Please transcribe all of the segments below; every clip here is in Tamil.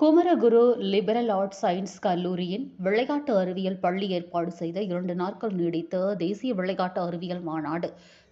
குமரகுரு லிபரல் ஆர்ட்ஸ் சயின்ஸ் கல்லூரியின் விளையாட்டு அறிவியல் பள்ளி ஏற்பாடு செய்த இரண்டு நாட்கள் நீடித்த தேசிய விளையாட்டு அறிவியல் மாநாடு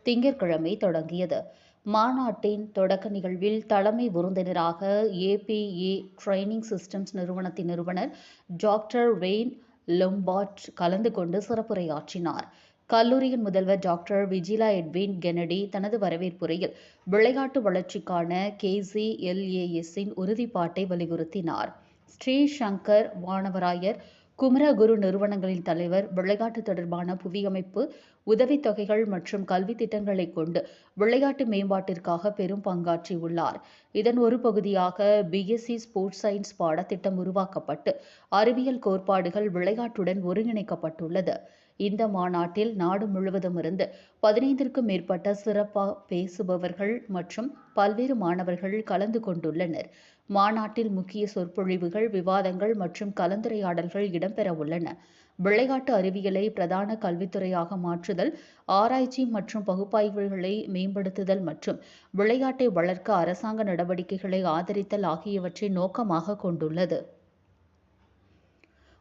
திங்கட்கிழமை தொடங்கியது. மாநாட்டின் தொடக்க நிகழ்வில் தலைமை விருந்தினராக ஏபிஏ ட்ரைனிங் சிஸ்டம்ஸ் நிறுவனத்தின் நிறுவனர் டாக்டர் வெயின் லொம்பாட் கலந்து கொண்டு சிறப்புரையாற்றினார். கல்லூரியின் முதல்வர் டாக்டர் விஜிலா எட்வின் கெனடி தனது வரவேற்புரையில் விளையாட்டு வளர்ச்சிக்கான கேசிஎல்ஏஎஸ்ஸின் உறுதிப்பாட்டை வலியுறுத்தினார். ஸ்ரீ சங்கர் வானவராயர் குமரகுரு நிறுவனங்களின் தலைவர் விளையாட்டு தொடர்பான புவியமைப்பு உதவித்தொகைகள் மற்றும் கல்வி திட்டங்களை கொண்டு விளையாட்டு மேம்பாட்டிற்காக பெரும் பங்காற்றியுள்ளார். இதன் ஒரு பகுதியாக பிஎஸ்சி ஸ்போர்ட்ஸ் சயின்ஸ் பாடத்திட்டம் உருவாக்கப்பட்டு அறிவியல் கோட்பாடுகள் விளையாட்டுடன் ஒருங்கிணைக்கப்பட்டுள்ளது. இந்த மாநாட்டில் நாடு முழுவதும் இருந்து பதினைந்திற்கும் மேற்பட்ட சிறப்பாக பேசுபவர்கள் மற்றும் பல்வேறு மாணவர்கள் கலந்து கொண்டுள்ளனர். மாநாட்டில் முக்கிய சொற்பொழிவுகள் விவாதங்கள் மற்றும் கலந்துரையாடல்கள் இடம்பெற உள்ளன. விளையாட்டு அறிவியலை பிரதான கல்வித்துறையாக மாற்றுதல் ஆராய்ச்சி மற்றும் பகுப்பாய்வுகளை மேம்படுத்துதல் மற்றும் விளையாட்டை வளர்க்க அரசாங்க நடவடிக்கைகளை ஆதரித்தல் ஆகியவற்றை நோக்கமாக கொண்டுள்ளது.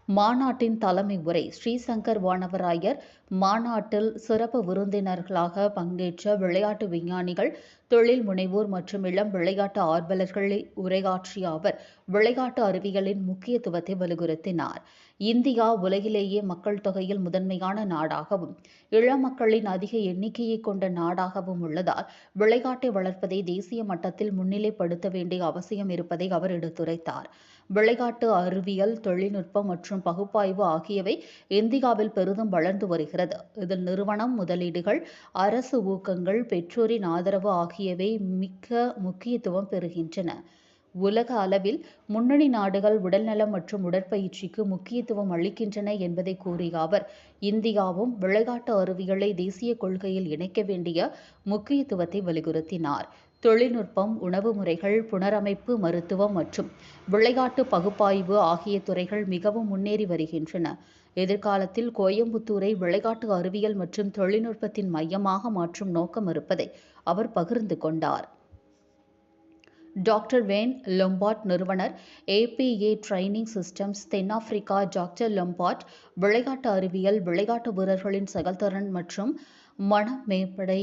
மாநாட்டின் தலைமை உரை ஸ்ரீசங்கர் வானவராயர் மாநாட்டில் சிறப்பு விருந்தினர்களாக பங்கேற்ற விளையாட்டு விஞ்ஞானிகள் தொழில் முனைவோர் மற்றும் இளம் விளையாட்டு ஆர்வலர்களை உரையாற்றிய அவர் விளையாட்டு அறிவியலின் முக்கியத்துவத்தை வலியுறுத்தினார். இந்தியா உலகிலேயே மக்கள் தொகையில் முதன்மையான நாடாகவும் இளம் மக்களின் அதிக எண்ணிக்கையை கொண்ட நாடாகவும் உள்ளதால் விளையாட்டை வளர்ப்பதை தேசிய மட்டத்தில் முன்னிலைப்படுத்த வேண்டிய அவசியம் இருப்பதை அவர் எடுத்துரைத்தார். விளையாட்டு அறிவியல் தொழில்நுட்பம் மற்றும் பகுப்பாய்வு ஆகியவை இந்தியாவில் பெரிதும் வளர்ந்து வருகிறது. இதில் நிறுவனம் முதலீடுகள் அரசு ஊக்கங்கள் பெற்றோரின் ஆதரவு ஆகியவை மிக்க முக்கியத்துவம் பெறுகின்றன. உலக அளவில் முன்னணி நாடுகள் உடல்நலம் மற்றும் உடற்பயிற்சிக்கு முக்கியத்துவம் அளிக்கின்றன என்பதை கூறிய அவர் இந்தியாவும் விளையாட்டு அறிவியலை தேசிய கொள்கையில் இணைக்க வேண்டிய முக்கியத்துவத்தை வலியுறுத்தினார். தொழில்நுட்பம் உணவு முறைகள் புனரமைப்பு மருத்துவம் மற்றும் விளையாட்டு பகுப்பாய்வு ஆகிய துறைகள் மிகவும் முன்னேறி வருகின்றன. எதிர்காலத்தில் கோயம்புத்தூரை விளையாட்டு அறிவியல் மற்றும் தொழில்நுட்பத்தின் மையமாக மாற்றும் நோக்கம் இருப்பதை அவர் பகிர்ந்து கொண்டார். டாக்டர் வேன் லொம்பாட் நிறுவனர் ஏபிஏ ட்ரைனிங் சிஸ்டம்ஸ் தென்னாப்பிரிக்கா டாக்டர் லொம்பாட் விளையாட்டு அறிவியல் விளையாட்டு வீரர்களின் செயல்திறன் மற்றும் மன மேம்படை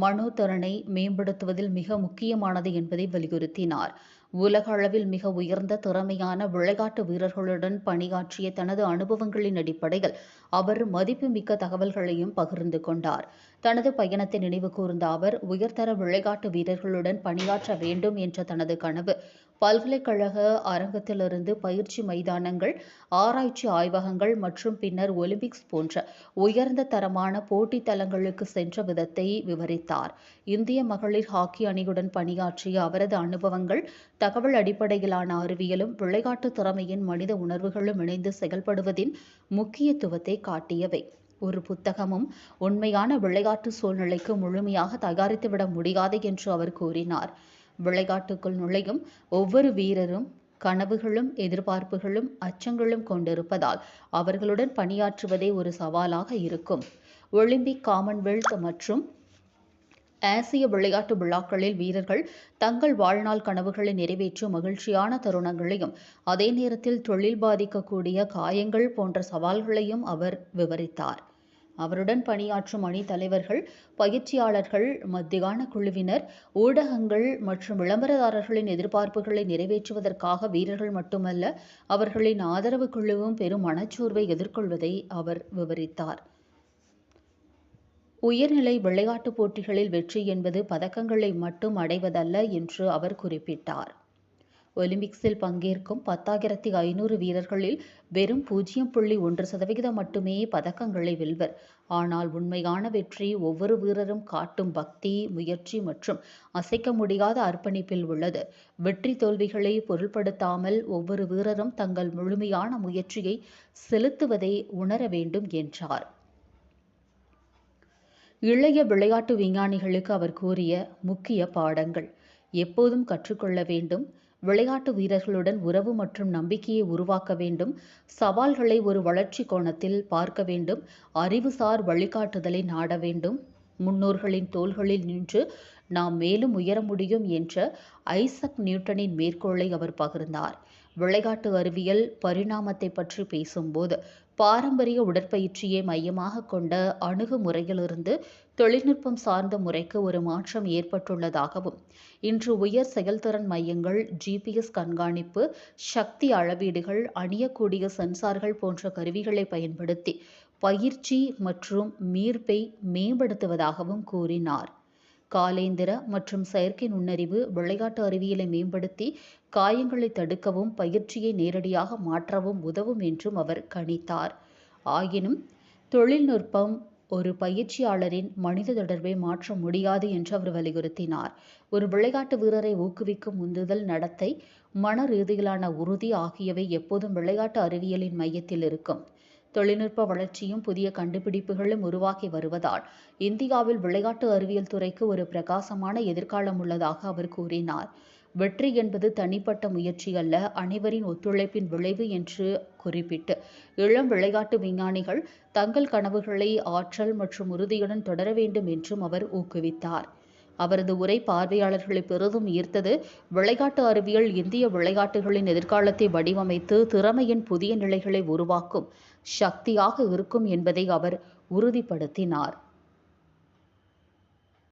மனோதரனை மேம்படுத்துவதில் மிக முக்கியமானது என்பதை வலியுறுத்தினார். உலக அளவில் மிக உயர்ந்த திறமையான விளையாட்டு வீரர்களுடன் பணியாற்றிய தனது அனுபவங்களின் அடிப்படையில் அவர் மதிப்புமிக்க தகவல்களையும் பகிர்ந்து கொண்டார். தனது பயணத்தை நினைவு கூர்ந்த அவர் உயர்தர விளையாட்டு வீரர்களுடன் பணியாற்ற வேண்டும் என்ற தனது கனவு பல்கலைக்கழக அரங்கத்திலிருந்து பயிற்சி மைதானங்கள் ஆராய்ச்சி ஆய்வகங்கள் மற்றும் பின்னர் ஒலிம்பிக்ஸ் போன்ற உயர்ந்த தரமான போட்டி தலங்களுக்கு சென்ற விதத்தை விவரித்தார். இந்திய மகளிர் ஹாக்கி அணியுடன் பணியாற்றிய அவரது அனுபவங்கள் தகவல் அடிப்படையிலான அறிவியலும் விளையாட்டு திறமையின் மனித உணர்வுகளும் இணைந்து செயல்படுவதின் முக்கியத்துவத்தை காட்டியவை. ஒரு புத்தகமும் உண்மையான விளையாட்டு சூழ்நிலைக்கு முழுமையாக தயாரித்துவிட முடியாது என்று அவர் கூறினார். விளையாட்டுக்குள் நுழையும் ஒவ்வொரு வீரரும் கனவுகளும் எதிர்பார்ப்புகளும் அச்சங்களும் கொண்டிருப்பதால் அவர்களுடன் பணியாற்றுவதே ஒரு சவாலாக இருக்கும். ஒலிம்பிக் காமன்வெல்த் மற்றும் ஆசிய விளையாட்டு விழாக்களில் வீரர்கள் தங்கள் வாழ்நாள் கனவுகளை நிறைவேற்றும் மகிழ்ச்சியான தருணங்களையும் அதே நேரத்தில் தொழில் பாதிக்கக்கூடிய காயங்கள் போன்ற சவால்களையும் அவர் விவரித்தார். அவருடன் பணியாற்றும் அணி தலைவர்கள் பயிற்சியாளர்கள் மத்தியான குழுவினர் ஊடகங்கள் மற்றும் விளம்பரதாரர்களின் எதிர்பார்ப்புகளை நிறைவேற்றுவதற்காக வீரர்கள் மட்டுமல்ல அவர்களின் ஆதரவு குழுவும் பெரும் மனச்சோர்வை எதிர்கொள்வதை அவர் விவரித்தார். உயர்நிலை விளையாட்டுப் போட்டிகளில் வெற்றி என்பது பதக்கங்களை மட்டும் அடைவதல்ல என்று அவர் குறிப்பிட்டார். ஒலிம்பிக்ஸில் பங்கேற்கும் பத்தாயிரத்தி ஐநூறு வீரர்களில் வெறும் பூஜ்ஜியம் புள்ளி ஒன்று சதவிகிதம் மட்டுமே பதக்கங்களை வெல்வர். ஆனால் உண்மையான வெற்றி ஒவ்வொரு வீரரும் காட்டும் பக்தி முயற்சி மற்றும் அசைக்க முடியாத அர்ப்பணிப்பில் உள்ளது. வெற்றி தோல்விகளை பொருள்படுத்தாமல் ஒவ்வொரு வீரரும் தங்கள் முழுமையான முயற்சியை செலுத்துவதை உணர வேண்டும் என்றார். இளைய விளையாட்டு விஞ்ஞானிகளுக்கு அவர் கூறிய முக்கிய பாடங்கள். எப்போதும் கற்றுக்கொள்ள வேண்டும். விளையாட்டு வீரர்களுடன் உறவு மற்றும் நம்பிக்கையை உருவாக்க வேண்டும். சவால்களை ஒரு வளர்ச்சி கோணத்தில் பார்க்க வேண்டும். அறிவுசார் வழிகாட்டுதலை நாட வேண்டும். முன்னோர்களின் தோள்களில் நின்று நாம் மேலும் உயர முடியும் என்ற ஐசக் நியூட்டனின் மேற்கோளை அவர் பகிர்ந்தார். விளையாட்டு அறிவியல் பரிணாமத்தை பற்றி பேசும்போது பாரம்பரிய உடற்பயிற்சியை மையமாக கொண்ட அணுகுமுறையிலிருந்து தொழில்நுட்பம் சார்ந்த முறைக்கு ஒரு மாற்றம் ஏற்பட்டுள்ளதாகவும் இன்று உயர் செயல்திறன் மையங்கள் ஜிபிஎஸ் கண்காணிப்பு சக்தி அளவீடுகள் அணியக்கூடிய சென்சார்கள் போன்ற கருவிகளை பயன்படுத்தி பயிற்சி மற்றும் மீர்ப்பை மேம்படுத்துவதாகவும் கூறினார். காலேந்திர மற்றும் செயற்கை நுண்ணறிவு விளையாட்டு அறிவியலை மேம்படுத்தி காயங்களை தடுக்கவும் பயிற்சியை நேரடியாக மாற்றவும் உதவும் என்றும் அவர் கணித்தார். ஆயினும் தொழில்நுட்பம் ஒரு பயிற்சியாளரின் மனித தொடர்பை மாற்ற முடியாது என்று அவர் வலியுறுத்தினார். ஒரு விளையாட்டு வீரரை ஊக்குவிக்கும் உந்துதல் நடத்தை மன ரீதியிலான உறுதி ஆகியவை எப்போதும் விளையாட்டு அறிவியலின் மையத்தில் இருக்கும். தொழில்நுட்ப வளர்ச்சியும் புதிய கண்டுபிடிப்புகளும் உருவாகி வருவதால் இந்தியாவில் விளையாட்டு அறிவியல் துறைக்கு ஒரு பிரகாசமான எதிர்காலம் உள்ளதாக அவர் கூறினார். வெற்றி என்பது தனிப்பட்ட முயற்சி அல்ல அனைவரின் ஒத்துழைப்பின் விளைவு என்று குறிப்பிட்டு. இளம் விளையாட்டு விஞ்ஞானிகள் தங்கள் கனவுகளை ஆற்றல் மற்றும் உறுதியுடன் தொடர வேண்டும் என்றும் அவர் ஊக்குவித்தார். அவரது உரை பார்வையாளர்களை பெரிதும் ஈர்த்தது விளையாட்டு அறிவியல் இந்திய விளையாட்டுகளின் எதிர்காலத்தை வடிவமைத்து திறமையின் புதிய நிலைகளை உருவாக்கும் சக்தியாக இருக்கும் என்பதை அவர் உறுதிப்படுத்தினார்.